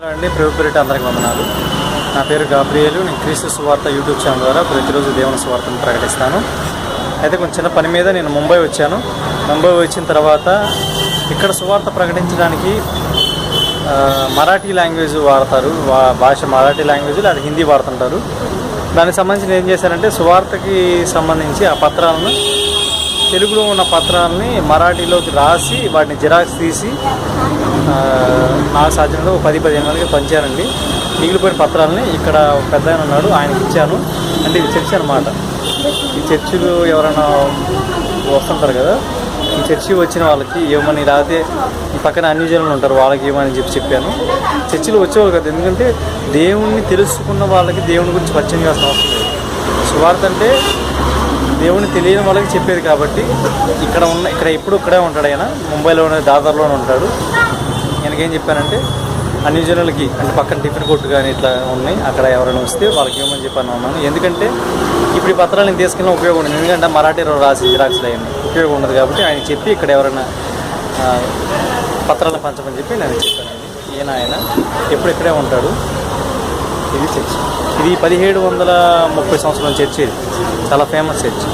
Hello అండి. ప్రభుపేరిట అందరికి వందనాలు. నా పేరు గాబ్రియలు. నేను క్రీస్తు సువార్త యూట్యూబ్ ఛానల్ ద్వారా ప్రతిరోజు దేవుని సువార్తను ప్రకటిస్తాను. అయితే కొంచెం చిన్న పని మీద నేను ముంబై వచ్చాను. ముంబై వచ్చిన తర్వాత ఇక్కడ సువార్త ప్రకటించడానికి మరాఠీ లాంగ్వేజ్ వాడతారు. భాష మరాఠీ లాంగ్వేజ్ లేదా హిందీ వాడుతుంటారు. దానికి సంబంధించి నేను ఏం చేశానంటే సువార్తకి సంబంధించి ఆ పత్రాలను తెలుగులో ఉన్న పత్రాలని మరాఠీలోకి రాసి వాటిని జిరాక్స్ తీసి నాకు సాధ్యంగా ఒక పది పదిహేను మందికి పంచానండి మిగిలిపోయిన పత్రాలని ఇక్కడ పెద్ద ఆయన ఉన్నాడు ఆయనకి ఇచ్చాను. అంటే ఇది చర్చి అనమాట ఈ చర్చిలు ఎవరైనా వస్తుంటారు కదా ఈ చర్చి వచ్చిన వాళ్ళకి ఏమని లేకపోతే ఈ పక్కన అన్ని జనులు ఉంటారు వాళ్ళకి ఏమని చెప్పి చెప్పాను. చర్చిలు వచ్చేవాళ్ళు కదా ఎందుకంటే దేవుణ్ణి తెలుసుకున్న వాళ్ళకి దేవుని గురించి పరిచయం చేసిన అవసరం లేదు. సువార్త అంటే దేవుని తెలియని వాళ్ళకి చెప్పేది కాబట్టి ఇక్కడ ఉన్న ఇక్కడ ఎప్పుడు ఇక్కడే ఉంటాడు ఆయన. ముంబైలోనే దాదాపులోనే ఉంటాడు. ఈయనకేం చెప్పానంటే అన్ని జనులకి అంటే పక్కన టిఫిన్ కొట్టు కానీ ఇట్లా ఉన్నాయి. అక్కడ ఎవరైనా వస్తే వాళ్ళకి ఏమని చెప్పాను అన్నాను. ఎందుకంటే ఇప్పుడు ఈ పత్రాలు నేను తీసుకెళ్ళిన ఉపయోగం ఉండదు. ఎందుకంటే మరాఠీలో రాసి జిరాక్స్లు అయ్యింది ఉపయోగం ఉండదు కాబట్టి ఆయన చెప్పి ఇక్కడ ఎవరైనా పత్రాలను పంచమని చెప్పి నేను చెప్పానండి ఈయన ఆయన ఎప్పుడు ఇక్కడే ఉంటాడు. ఇది చర్చ్. ఇది పదిహేడు వందల ముప్పై సంవత్సరం చర్చ్ ఇది. చాలా ఫేమస్ చర్చ్